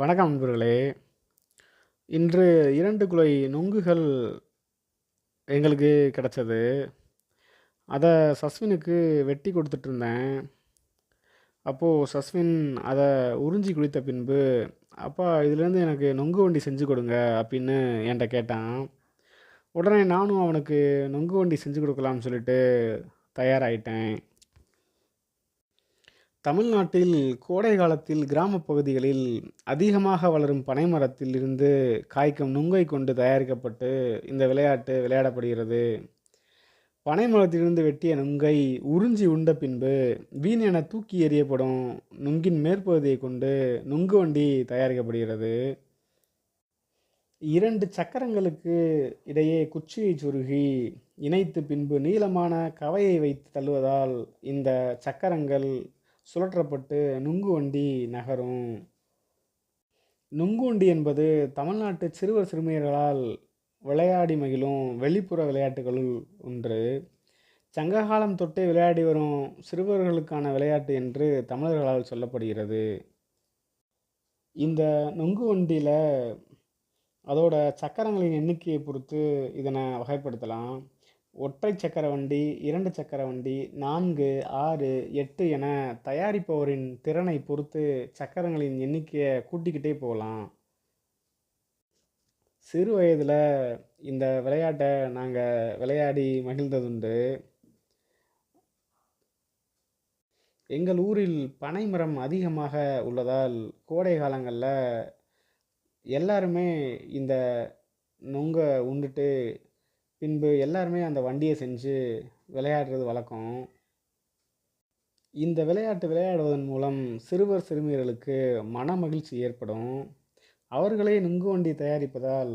வணக்கம் நண்பர்களே. இன்று இரண்டு குலை நொங்குகள் எங்களுக்கு கிடச்சது. அதை சஸ்வினுக்கு வெட்டி கொடுத்துட்டு இருந்தேன் அப்போது சஸ்வின் அதை உறிஞ்சி குடித்த பின்பு அப்பா இதுலேருந்து எனக்கு நொங்கு வண்டி செஞ்சு கொடுங்க அப்படின்னு என்கிட்ட கேட்டான். உடனே நானும் அவனுக்கு நொங்கு வண்டி செஞ்சு கொடுக்கலாம்னு சொல்லிட்டு தயாராகிட்டேன் தமிழ்நாட்டில் கோடை காலத்தில் கிராமப் பகுதிகளில் அதிகமாக வளரும் பனைமரத்தில் இருந்து காய்க்கும் நுங்கை கொண்டு தயாரிக்கப்பட்டு இந்த விளையாட்டு விளையாடப்படுகிறது. பனைமரத்திலிருந்து வெட்டிய நுங்கை உறிஞ்சி உண்ட பின்பு வீண் என தூக்கி எறியப்படும் நுங்கின் மேற்பகுதியை கொண்டு நுங்கு வண்டி தயாரிக்கப்படுகிறது. இரண்டு சக்கரங்களுக்கு இடையே குச்சியை சுருகி இணைத்து பின்பு நீளமான கவையை வைத்து தள்ளுவதால் இந்த சக்கரங்கள் சுழற்றப்பட்டு நுங்கு வண்டி நகரும். நுங்குண்டி என்பது தமிழ்நாட்டு சிறுவர் சிறுமியர்களால் விளையாடி மகிழும் வெளிப்புற விளையாட்டுகளுள் ஒன்று. சங்ககாலம் தொட்டே விளையாடி வரும் சிறுவர்களுக்கான விளையாட்டு என்று தமிழர்களால் சொல்லப்படுகிறது. இந்த நொங்கு வண்டியில் அதோட சக்கரங்களின் எண்ணிக்கையை பொறுத்து இதனை வகைப்படுத்தலாம். ஒற்றை சக்கர வண்டி இரண்டு சக்கர வண்டி நான்கு ஆறு எட்டு என தயாரிப்பவரின் திறனை பொறுத்து சக்கரங்களின் எண்ணிக்கையை கூட்டிக்கிட்டே போகலாம். சிறு வயதில் இந்த விளையாட்டை நாங்கள் விளையாடி மகிழ்ந்ததுண்டு. எங்கள் ஊரில் பனைமரம் அதிகமாக உள்ளதால் கோடை காலங்களில் எல்லாருமே இந்த நொங்கை உண்டுட்டு பின்பு எல்லாருமே அந்த வண்டியை செஞ்சு விளையாடுறது வழக்கம். இந்த விளையாட்டு விளையாடுவதன் மூலம் சிறுவர் சிறுமியர்களுக்கு மன மகிழ்ச்சி ஏற்படும். அவர்களே நுங்கு வண்டி தயாரிப்பதால்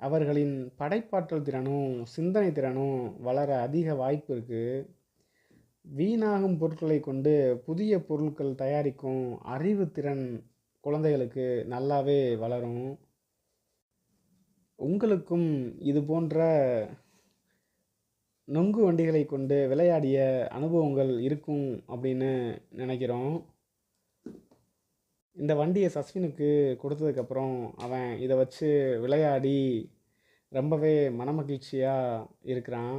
அவர்களின் படைப்பாற்றல் திறனும் சிந்தனை திறனும் வளர அதிக வாய்ப்பு இருக்குது வீணாகும் பொருட்களை கொண்டு புதிய பொருட்கள் தயாரிக்கும் அறிவுத்திறன் குழந்தைகளுக்கு நல்லாவே வளரும். உங்களுக்கும் இது போன்ற நொங்கு வண்டிகளை கொண்டு விளையாடிய அனுபவங்கள் இருக்கும் அப்படின்னு நினைக்கிறோம். இந்த வண்டியை சஸ்வினுக்கு கொடுத்ததுக்கப்புறம் அவன் இதை வச்சு விளையாடி ரொம்பவே மனமகிழ்ச்சியாக இருக்கிறான்.